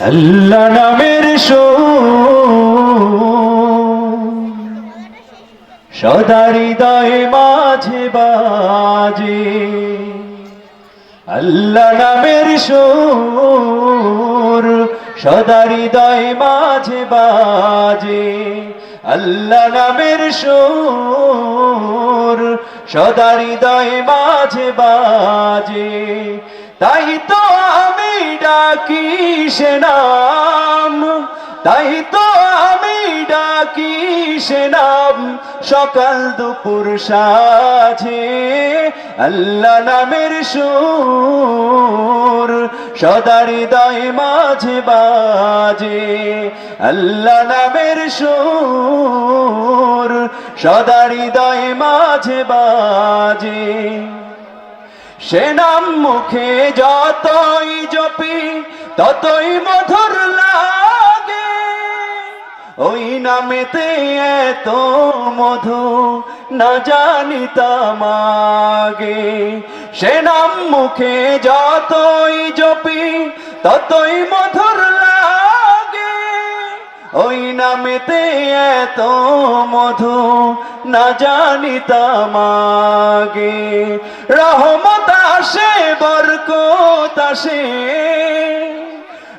আল্লাহ নামের সদা হৃদয়ে মাঝে বাজে। আল্লাহ নামের সুর সদা হৃদয়ে মাঝে বাজে। আল্লাহ নামের সুর সদা হৃদয়ে মাঝে বাজে। তাই তো আমি ডাকি সে নাম, তাই তো আমি ডাকি সে নাম। সকাল দুপুর সাঝে আল্লাহ নামের সুর, সদা হৃদয় মাঝে বাজে আল্লাহ নামের সুর, সদা হৃদয় মাঝে বাজে। সে নাম মুখে যতই ততই মধুর লাগে। ওই নামেতে এত মধু না জানি তামাগে সে নাম মুখে যতই জপি, ততই মধুর লাগে। ওই নামেতে এত মধু না জানি তামাগে রহমত আসে, বরকত আসে।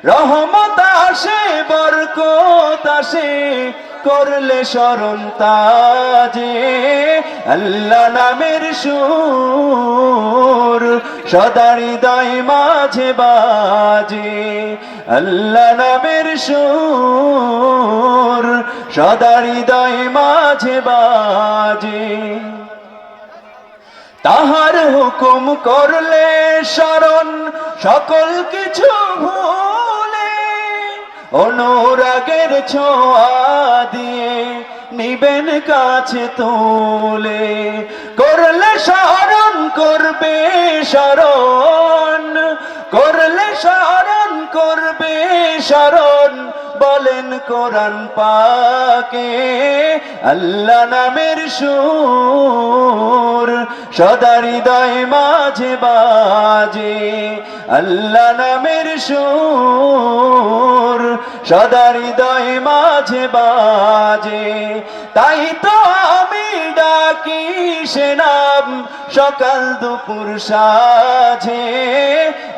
রহমত আসে, বরকত আসে, করলে স্মরণ তাজে। আল্লাহ নামের সুর সদা হৃদয় মাঝে বাজে। আল্লাহ নামের সুর সদা হৃদয় মাঝে বাজে। তাহার হুকুম করলে স্মরণ সকল কিছু ভুলে। অনুরাগের ছোঁয়া দিয়ে নিবেন কাছে তোলে। করলে স্মরণ করবে স্মরণ, করলে স্মরণ করবে স্মরণ, বলেন কোরআন পাকে, আল্লাহ নামের সুর। সদা হৃদয় মাঝে বাজে আল্লাহ নামের সুর, সদা হৃদয় মাঝে বাজে তাই তো আমি ডাকি সে নাম সকাল দুপুর সাজে।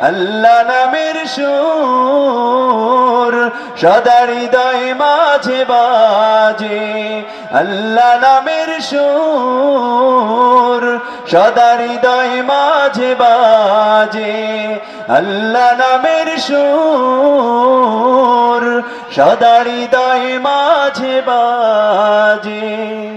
আল্লাহ নামের সুর, সদা হৃদয় মাঝে বাজে আল্লাহ নামের সুর সদা হৃদয় মাঝে বাজে। আল্লাহ নামের সুর সদা হৃদয় মাঝে বাজে।